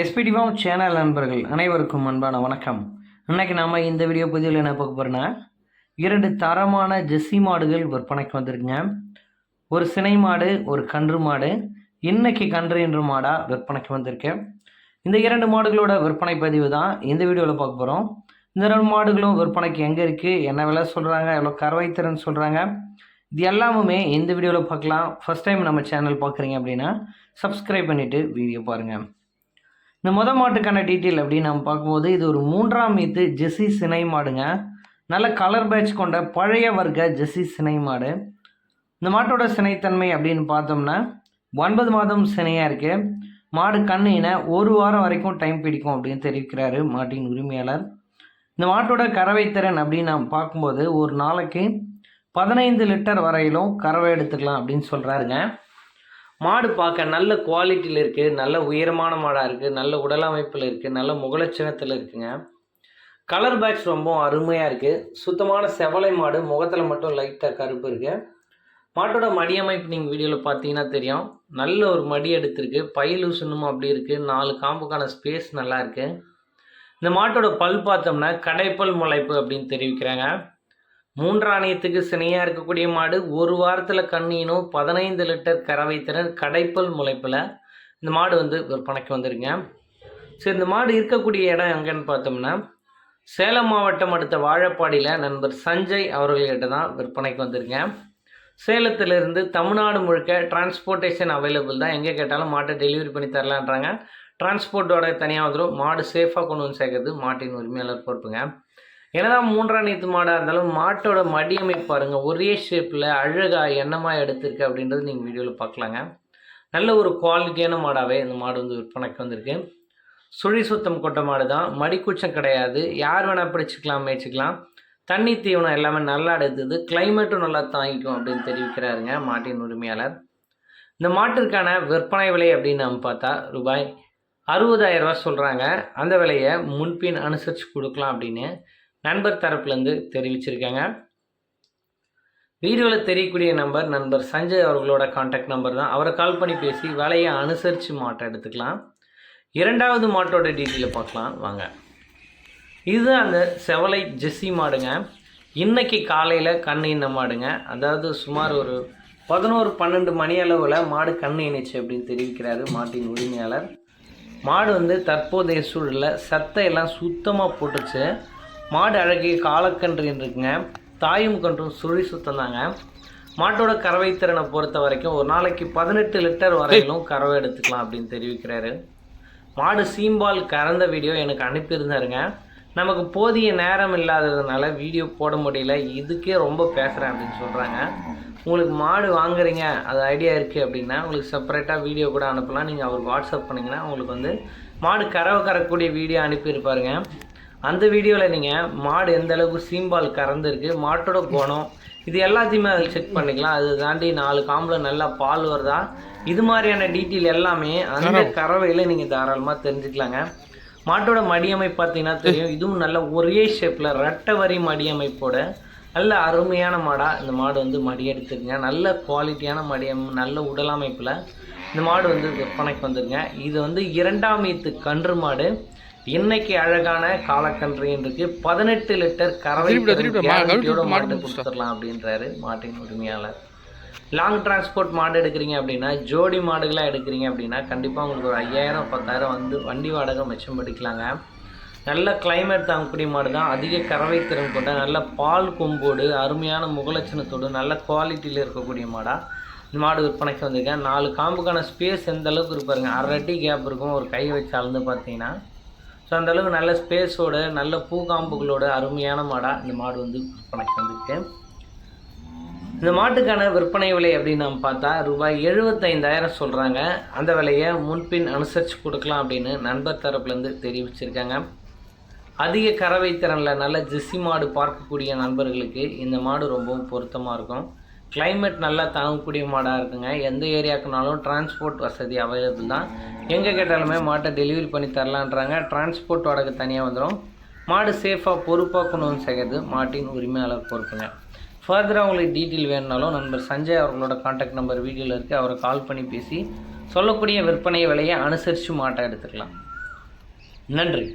எஸ்பிடிவாம் channel நண்பர்கள் அனைவருக்கும் அன்பான வணக்கம். இன்றைக்கி நம்ம இந்த வீடியோ பதிவில் என்ன பார்க்க போகிறோன்னா இரண்டு தரமான ஜெஸ்ஸி மாடுகள் விற்பனைக்கு வந்திருக்குங்க. ஒரு சினை மாடு ஒரு கன்று மாடு இன்னைக்கு கன்று என்ற மாடாக விற்பனைக்கு வந்திருக்கு. இந்த இரண்டு மாடுகளோட விற்பனை பதிவு தான் இந்த வீடியோவில் பார்க்க போகிறோம் இந்த ரெண்டு மாடுகளும் விற்பனைக்கு எங்கே இருக்குது என்ன விலை சொல்கிறாங்க எவ்வளோ கறவைத்திறன் சொல்கிறாங்க இது எல்லாமுமே இந்த வீடியோவில் பார்க்கலாம். ஃபர்ஸ்ட் டைம் நம்ம சேனல் பார்க்குறீங்க அப்படின்னா சப்ஸ்கிரைப் பண்ணிவிட்டு வீடியோ பாருங்கள் இந்த முத மாட்டுக்கான டீட்டெயில் அப்படின்னு நம்ம பார்க்கும்போது இது ஒரு மூன்றாம் மீத்து ஜெஸ்ஸி சினை மாடுங்க. நல்ல கலர் பேட்ச் கொண்ட பழைய வர்க்க ஜெஸ்ஸி சினை மாடு. இந்த மாட்டோட சினைத்தன்மை அப்படின்னு பார்த்தோம்னா ஒன்பது மாதம் சினையாக இருக்குது மாடு கண்ணின ஒரு வாரம் வரைக்கும் டைம் பிடிக்கும் அப்படின்னு தெரிவிக்கிறாரு மாட்டின் உரிமையாளர். இந்த மாட்டோட கறவை திறன் அப்படின்னு நாம் பார்க்கும்போது ஒரு நாளைக்கு பதினைந்து லிட்டர் வரையிலும் கறவை எடுத்துக்கலாம் அப்படின்னு சொல்கிறாருங்க மாடு பார்க்க நல்ல குவாலிட்டியில் இருக்குது நல்ல உயரமான மாடாக இருக்குது நல்ல உடல் அமைப்பில் இருக்குது நல்ல முகலட்சணத்தில் இருக்குங்க. கலர் பேக்ஸ் ரொம்ப அருமையாக இருக்குது சுத்தமான செவலை மாடு முகத்தில் மட்டும் லைட்டாக கருப்பு இருக்குது மாட்டோட மடி அமைப்பு நீங்கள் வீடியோவில் பார்த்தீங்கன்னா தெரியும். நல்ல ஒரு மடி எடுத்திருக்கு. பயிலூசணும் அப்படி இருக்குது நாலு காம்புக்கான ஸ்பேஸ் நல்லா இருக்குது இந்த மாட்டோட பல் பார்த்தோம்னா கடைப்பல் முளைப்பு அப்படின்னு தெரிவிக்கிறாங்க. மூன்றாணியத்துக்கு சினையாக இருக்கக்கூடிய மாடு ஒரு வாரத்தில் கண்ணீனும் பதினைந்து லிட்டர் கறவை திறன் கடைப்பல் முளைப்பில் இந்த மாடு வந்து விற்பனைக்கு வந்துருங்க சரி இந்த மாடு இருக்கக்கூடிய இடம் எங்கன்னு பார்த்தோம்னா சேலம் மாவட்டம் அடுத்த வாழப்பாடியில் நண்பர் சஞ்சய் அவர்கள்கிட்ட தான் விற்பனைக்கு வந்திருங்க சேலத்திலிருந்து தமிழ்நாடு முழுக்க டிரான்ஸ்போர்ட்டேஷன் அவைலபிள் தான். எங்கே கேட்டாலும் மாட்டை டெலிவரி பண்ணி தரலான்றாங்க. டிரான்ஸ்போர்ட்டோட தனியாக வந்துடும் மாடு சேஃபாக கொண்டு வந்து சேர்க்கறது மாட்டின் உரிமையாளர் பொறுப்புங்க. என்னதான் மூன்றாம் நீத்து மாடாக இருந்தாலும் மாட்டோட மடியமைப்பு பாருங்கள் ஒரே ஷேப்பில் அழகாக எண்ணமாக எடுத்திருக்கு அப்படின்றது நீங்கள் வீடியோவில் பார்க்கலாங்க. நல்ல ஒரு குவாலிட்டியான மாடாகவே இந்த மாடு வந்து விற்பனைக்கு வந்திருக்கு. சுழி சுத்தம் கொட்ட மாடு தான் மடிக்கூச்சம் கிடையாது. யார் வேணால் பிடிச்சிக்கலாம் மேய்ச்சிக்கலாம். தண்ணி தீவனம் எல்லாமே நல்லா எடுத்துது. கிளைமேட்டும் நல்லா தாங்கிக்கும் அப்படின்னு தெரிவிக்கிறாருங்க மாட்டின் உரிமையாளர். இந்த மாட்டிற்கான விற்பனை விலை அப்படின்னு நம்ம பார்த்தா ரூபாய் அறுபதாயிரம் சொல்கிறாங்க அந்த விலையை முன்பின் அனுசரித்து கொடுக்கலாம் அப்படின்னு நண்பர் தரப்புலேருந்து தெரிவிச்சிருக்காங்க. வீடியோவில் தெரியக்கூடிய நம்பர் நண்பர் சஞ்சய் அவர்களோட காண்டாக்ட் நம்பர் தான். அவரை கால் பண்ணி பேசி வேலையை அனுசரித்து மாட்டை எடுத்துக்கலாம். இரண்டாவது மாட்டோட டீட்டெயிலை பார்க்கலாம். வாங்க. இது அந்த செவலை ஜெஸ்ஸி மாடுங்க. இன்றைக்கி காலையில் கண் இன்ன மாடுங்க. அதாவது சுமார் ஒரு பதினோரு பன்னெண்டு மணி அளவில் மாடு கண் இணைச்சு அப்படின்னு தெரிவிக்கிறாரு மாட்டின் உரிமையாளர். மாடு வந்து தற்போதைய சூழலில் சத்தையெல்லாம் சுத்தமாக போட்டுச்சு. மாடு அழகிய காலக்கன்று இருக்குங்க தாயும் கன்றும் சுழி சுத்தம் தாங்க மாட்டோட கறவை திறனை பொறுத்த வரைக்கும் ஒரு நாளைக்கு பதினெட்டு லிட்டர் வரையிலும் கறவை எடுத்துக்கலாம் அப்படின்னு தெரிவிக்கிறாரு. மாடு சீம்பால் கறந்த வீடியோ எனக்கு அனுப்பியிருந்தாருங்க. நமக்கு போதிய நேரம் இல்லாததுனால வீடியோ போட முடியல. இதுக்கே ரொம்ப பேசுகிறேன் அப்படின்னு சொல்கிறாங்க உங்களுக்கு மாடு வாங்குறீங்க அது ஐடியா இருக்குது அப்படின்னா உங்களுக்கு செப்பரேட்டாக வீடியோ கூட அனுப்பலாம். நீங்கள் அவருக்கு வாட்ஸ்அப் பண்ணிங்கன்னா உங்களுக்கு வந்து மாடு கறவை கறக்கூடிய வீடியோ அனுப்பியிருப்பாருங்க. அந்த வீடியோவில் நீங்கள் மாடு எந்த அளவுக்கு சீம்பால் கறந்துருக்கு மாட்டோட குணம் இது எல்லாத்தையுமே அதில் செக் பண்ணிக்கலாம். அது தாண்டி நாலு காம்பில் நல்லா பால் வருதா? இது மாதிரியான டீட்டெயில் எல்லாமே அந்த கறவையில் நீங்கள் தாராளமாக தெரிஞ்சுக்கலாங்க. மாட்டோட மடியமைப்பு பார்த்தீங்கன்னா தெரியும். இதுவும் நல்ல ஒரே ஷேப்பில் ரெட்டை வரி மடியமைப்போட நல்ல அருமையான மாடாக இந்த மாடு வந்து மடி எடுத்துருங்க நல்ல குவாலிட்டியான மடியம் நல்ல உடலமைப்பில் இந்த மாடு வந்து விற்பனைக்கு வந்துருங்க. இது வந்து இரண்டாம் ஈத்து கன்று மாடு. இன்னைக்கு அழகான காலக்கன்று இருக்கு பதினெட்டு லிட்டர் கறவை மாட்டு கொடுத்துடலாம் அப்படின்றாரு மாட்டின் உரிமையாளர். லாங் டிரான்ஸ்போர்ட் மாடு எடுக்கிறீங்க அப்படின்னா ஜோடி மாடுகளாக எடுக்கிறீங்க அப்படின்னா கண்டிப்பாக உங்களுக்கு ஒரு ஐயாயிரம் பத்தாயிரம் வந்து வண்டி வாடகை மிச்சம் படிக்கலாங்க நல்ல கிளைமேட் தாங்கக்கூடிய மாடு தான் அதிக கறவை திறன் கொண்ட நல்ல பால் கொம்போடு அருமையான முகலட்சணத்தோடு நல்ல குவாலிட்டியில் இருக்கக்கூடிய மாடாக இந்த மாடு விற்பனைக்கு வந்திருக்கேன். நாலு காம்புக்கான ஸ்பேஸ் எந்த அளவுக்கு இருப்பாருங்க அரை அடி கேப் இருக்கும். ஒரு கை வச்சு அளந்து பார்த்தீங்கன்னா ஸோ அந்தளவுக்கு நல்ல ஸ்பேஸோட நல்ல பூகாம்புகளோட அருமையான மாடாக இந்த மாடு வந்து விற்பனைக்கு வந்துருக்கு இந்த மாட்டுக்கான விற்பனை விலை அப்படின்னு நம்ம பார்த்தா ரூபாய் எழுபத்தைந்தாயிரம் சொல்கிறாங்க அந்த விலையை முன்பின் அனுசரித்து கொடுக்கலாம் அப்படின்னு நண்பர் தரப்புலேருந்து தெரிவிச்சிருக்காங்க. அதிக கறவை திறனில் நல்ல ஜெஸ்ஸி மாடு பார்க்கக்கூடிய நண்பர்களுக்கு இந்த மாடு ரொம்பவும் பொருத்தமாக இருக்கும். கிளைமேட் நல்லா தாங்கக்கூடிய மாடாக இருக்குங்க. எந்த ஏரியாக்குனாலும் டிரான்ஸ்போர்ட் வசதி அவைலபிள் தான். எங்கே கேட்டாலுமே மாட்டை டெலிவரி பண்ணி தரலான்றாங்க. டிரான்ஸ்போர்ட் வாடகை தனியாக வந்துடும் மாடு சேஃபாக பொறுப்பாக கொண்டு வந்து மாட்டின் உரிமையாளர் பொறுப்புங்க. ஃபர்தராக உங்களுக்கு டீட்டெயில் வேணுனாலும் நண்பர் சஞ்சய் அவர்களோட காண்டாக்ட் நம்பர் வீடியோவில் இருக்குது அவரை கால் பண்ணி பேசி சொல்லக்கூடிய விற்பனை விலையை அனுசரித்து மாட்டை எடுத்துக்கலாம். நன்றி.